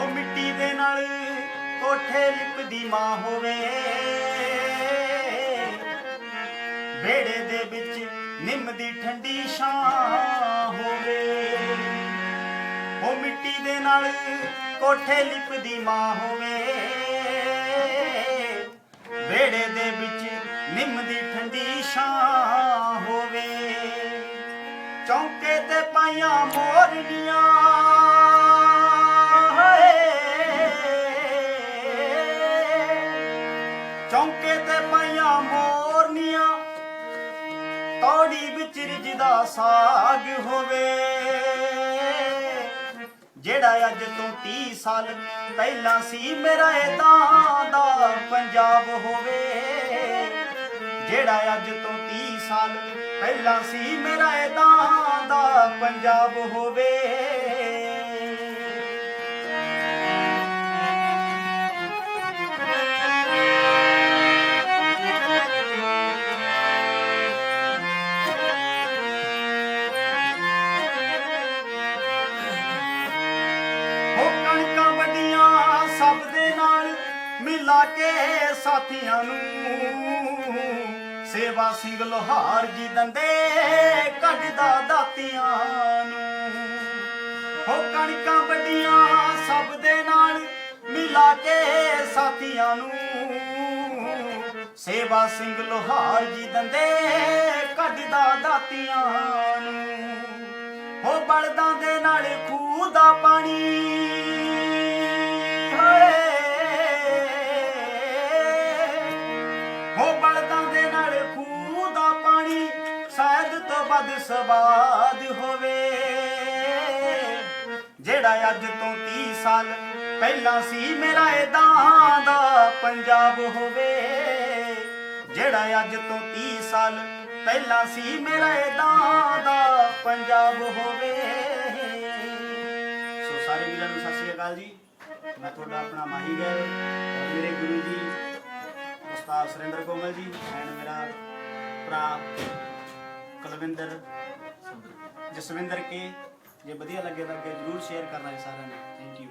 ਉਹ ਮਿੱਟੀ ਦੇ ਨਾਲ ਕੋਠੇ ਲਿਪਦੀ ਮਾਂ ਹੋਵੇ। ਬੇੜੇ ਦੇ ਵਿੱਚ ਨਿੰਮ ਦੀ ਠੰਡੀ ਛਾਂ ਹੋਵੇ। ਉਹ ਮਿੱਟੀ ਦੇ ਨਾਲ ਕੋਠੇ ਲਿਪਦੀ ਮਾਂ ਹੋਵੇ। ਬੇੜੇ ਦੇ ਵਿੱਚ ਨਿੰਮ ਦੀ ਠੰਡੀ ਛਾਂ ਹੋਵੇ। ਚੌਂਕੇ ਤੇ ਪਾਈਆਂ ਮੋਰਨੀਆਂ ਚੌਂਕੇ ਤੇ ਪਾਈਆਂ ਮੋਰਨੀਆਂ। ਤੌੜੀ ਵਿੱਚ ਰਿਜਦਾ ਸਾਗ ਹੋਵੇ। ਜਿਹੜਾ ਅੱਜ ਤੋਂ 30 ਸਾਲ ਪਹਿਲਾਂ ਸੀ, ਮੇਰਾ ਇਦਾਂ ਦਾ ਪੰਜਾਬ ਹੋਵੇ। ਜਿਹੜਾ ਅੱਜ ਤੋਂ 30 ਸਾਲ ਪਹਿਲਾਂ ਸੀ, ਮੇਰਾ ਇਦਾਂ ਦਾ ਪੰਜਾਬ ਹੋਵੇ। ਸਭ ਦੇ ਨਾਲ ਮਿਲਾ ਕੇ ਸਾਥੀਆਂ ਨੂੰ ਸੇਵਾ ਸਿੰਘ ਲੋਹਾਰ ਜੀ ਦੰਦੇ ਕੱਢਦਾ ਦਾਤੀਆਂ ਨੂੰ। ਹੋ ਕਣਕਾਂ ਵੱਡੀਆਂ ਸਭ ਦੇ ਨਾਲ ਮਿਲਾ ਕੇ ਸਾਥੀਆਂ ਨੂੰ ਸੇਵਾ ਸਿੰਘ ਲੋਹਾਰ ਜੀ ਦੰਦੇ ਕੱਢਦਾ ਦਾਤੀਆਂ ਨੂੰ। ਹੋ ਬਲਦਾਂ ਦੇ ਨਾਲ ਖੂਹ ਦਾ ਪਾਣੀ ਸ਼ਾਇਦ ਸਵਾਦ ਹੋਵੇ। ਜਿਹੜਾ ਅੱਜ ਤੋਂ 30 ਸਾਲ ਪਹਿਲਾਂ ਸੀ, ਮੇਰਾ ਇਦਾਂ ਦਾ ਪੰਜਾਬ ਹੋਵੇ। ਜਿਹੜਾ ਅੱਜ ਤੋਂ 30 ਸਾਲ ਪਹਿਲਾਂ ਸੀ, ਮੇਰਾ ਇਦਾਂ ਦਾ ਪੰਜਾਬ ਹੋਵੇ। ਸੋ ਸਾਰੇ ਵੀਰਾਂ ਨੂੰ ਸਤਿ ਸ਼੍ਰੀ ਅਕਾਲ ਜੀ। ਮੈਂ ਤੁਹਾਡਾ ਆਪਣਾ ਮਾਹੀ ਗੈਰ ਔਰ ਮੇਰੇ ਗੁਰੂ ਜੀ, ਉਸਤਾਦ ਸੁਰਿੰਦਰ ਕੋਮਲ ਜੀ ਐਂਡ ਮੇਰਾ ਭਰਾ ਕੁਲਵਿੰਦਰ ਜਸਵਿੰਦਰ ਕੇ, ਜੇ ਵਧੀਆ ਲੱਗੇ ਤਾਂ ਅੱਗੇ ਜਰੂਰ ਸ਼ੇਅਰ ਕਰਨਾ ਜੀ ਸਾਰਿਆਂ ਨੇ। Thank you